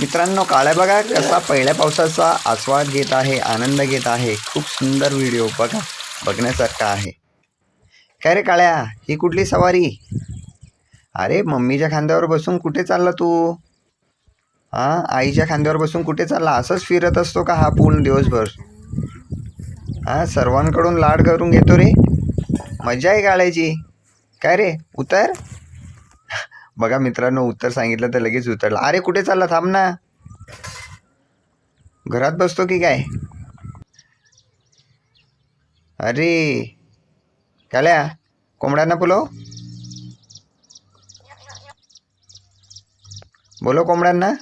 मित्रांनो काळ्या बघा कसा पहिल्या पावसाचा आस्वाद घेत आहे आनंद घेत आहे. खूप सुंदर व्हिडिओ बघा बघण्यासारखा आहे. काय रे काळ्या ही कुठली सवारी? अरे मम्मीच्या खांद्यावर बसून कुठे चालला तू? हां आईच्या खांद्यावर बसून कुठे चालला? असंच फिरत असतो का हा पूर्ण दिवसभर? हां सर्वांकडून लाड करून घेतो रे. मजा आहे काळ्याची. काय रे उतर. बघा मित्रांनो उत्तर सांगितलं तर लगेच उतरला. अरे कुठे चालला? थांब ना. घरात बसतो की काय? अरे काल्या कोंबड्यांना बोलव. बोलो कोंबड्यांना.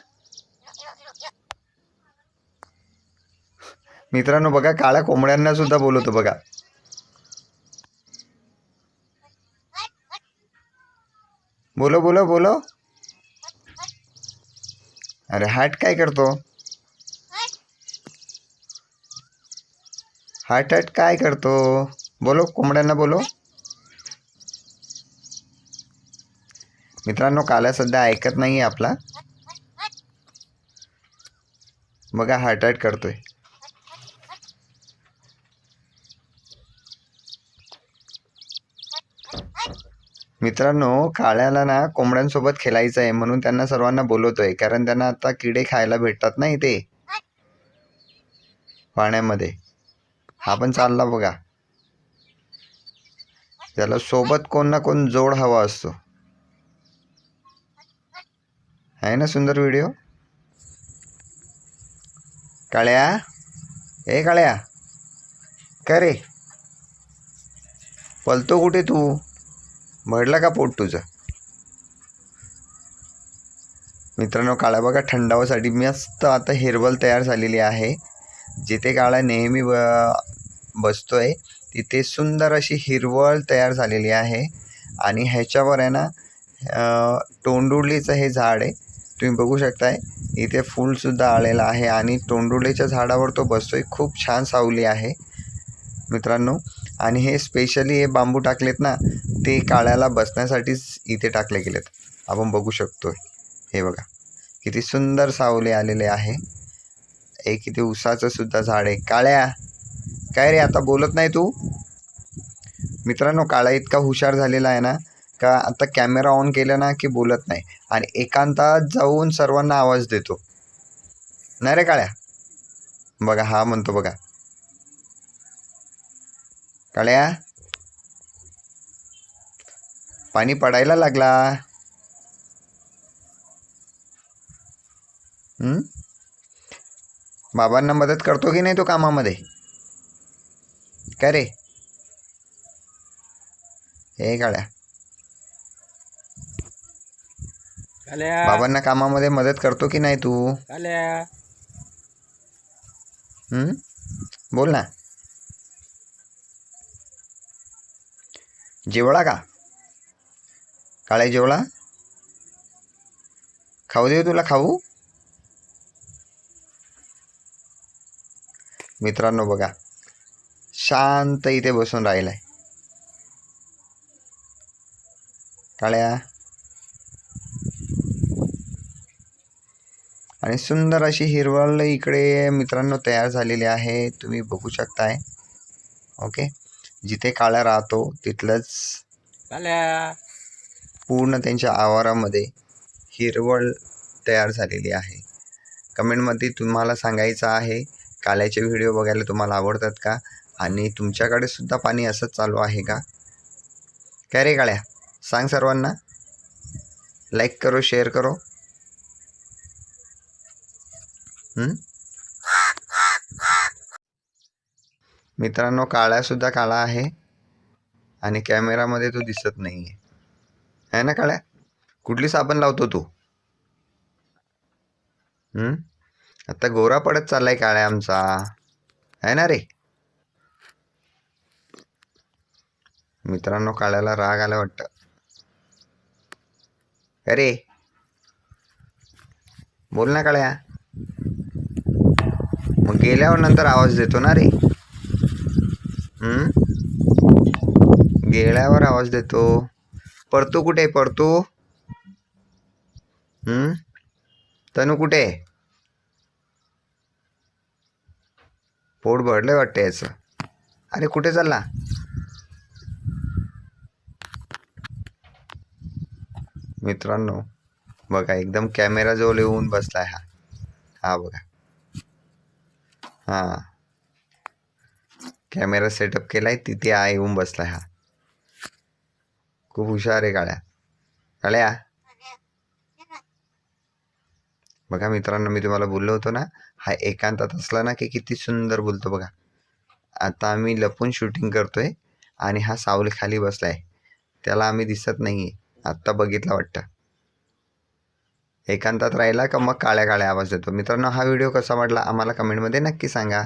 मित्रांनो बघा काळ्या कोंबड्यांना सुद्धा बोलवतो बघा. बोलो बोलो बोलो. अरे हार्ट काय करतो? हार्ट हार्ट काय करतो? बोलो कोंबड्यांना बोलो. मित्रांनो काला सध्या ऐकत नाही आहे आपला. बघा हार्ट हार्ट करतोय. मित्रांनो काळ्याला ना कोंबड्यांसोबत खेळायचं आहे म्हणून त्यांना सर्वांना बोलवतोय कारण त्यांना आता किडे खायला भेटतात ना इथे. पाण्यामध्ये. हा पण चालला बघा. त्याला सोबत कोण ना कोण जोड हवा असतो. आहे ना सुंदर व्हिडिओ? काळ्या? ए काळ्या. का रे. पलतो कुठे तू? मळलं का पोट तुझं? मित्रांनो काळा बघा थंडावासाठी मस्त आता हिरवल तयार झालेली आहे. जिथे काळा नेहमी ब बसतो आहे तिथे सुंदर अशी हिरवळ तयार झालेली आहे. आणि ह्याच्यावर आहे ना अ, तोंडुर्लीचं हे झाड आहे. तुम्ही बघू शकताय इथे फूलसुद्धा आलेलं आहे. आणि तोंडुर्लीच्या झाडावर तो बसतोय. खूप छान सावली आहे. मित्रांनो आणि हे स्पेशली हे बांबू टाकलेत ना ते काळ्याला बसण्यासाठीच इथे टाकले गेलेत. आपण बघू शकतो हे बघा किती सुंदर सावले आलेले आहे. एक इथे उसाचं सुद्धा झाड आहे. काळ्या काय रे आता बोलत नाही तू? मित्रांनो काळा इतका हुशार झालेला आहे ना का आता कॅमेरा ऑन केला ना की बोलत नाही. आणि एकांतात जाऊन सर्वांना आवाज देतो. नाही रे काळ्या? बघा हा म्हणतो बघा. काळ्या. पाणी पडायला लागला? बाबांना मदत करतो की नाही तो कामामध्ये? काय रे? हे काळ्या. बाबांना कामामध्ये मदत करतो की नाही तू? बोल ना. जेवळा का? काळे जेवळा? खाऊ देऊ तुला खाऊ. मित्रांनो बघा शांत इथे बसून राहिलाय. काळ्या. आणि सुंदर अशी हिरवळ इकडे मित्रांनो तयार झालेली आहे तुम्ही बघू शकताय. ओके? जिथे काळा राहतो तिथलंच काल्या पूर्ण त्यांच्या आवारामध्ये हिरवळ तयार झालेली आहे. कमेंटमध्ये तुम्हाला सांगायचं आहे काल्याचे व्हिडिओ बघायला तुम्हाला आवडतात का? आणि तुमच्याकडे सुद्धा पाणी असंच चालू आहे का? काय रे काळ्या? सांग सर्वांना. लाईक करो शेअर करो हं? मित्रांनो काळ्यासुद्धा काळा आहे आणि कॅमेरामध्ये तो दिसत नाही आहे आहे ना काळ्या? कुठली साबण लावतो तू? आता गोरा पडत चाललाय काळ्या आमचा. आहे ना रे? मित्रांनो काळ्याला राग आला वाटतं. अरे! बोल ना काळ्या. मग गेल्यावर नंतर आवाज देतो ना रे. गेल्यावर आवाज देतो. पडतो कुठे पडतो तनू कुठे आहे? पोट भरले वाटतं याचं. अरे कुठे चालला? मित्रांनो बघा एकदम कॅमेराजवळ येऊन बसलाय हा. हा बघा. हा. कॅमेरा सेटअप केला आहे तिथे आ येऊन बसला हा. खूप हुशार आहे काळ्या. काळ्या. बघा मित्रांनो मी तुम्हाला बोललो होतो ना हा एकांतात असला ना की किती सुंदर बोलतो बघा. आता आम्ही लपून शूटिंग करतोय आणि हा सावली खाली बसलाय. त्याला आम्ही दिसत नाही आत्ता बघितलं वाटतं. एकांतात राहिला का मग काळ्या काळ्या आवाज देतो. मित्रांनो हा व्हिडिओ कसा वाटला आम्हाला कमेंटमध्ये नक्की सांगा.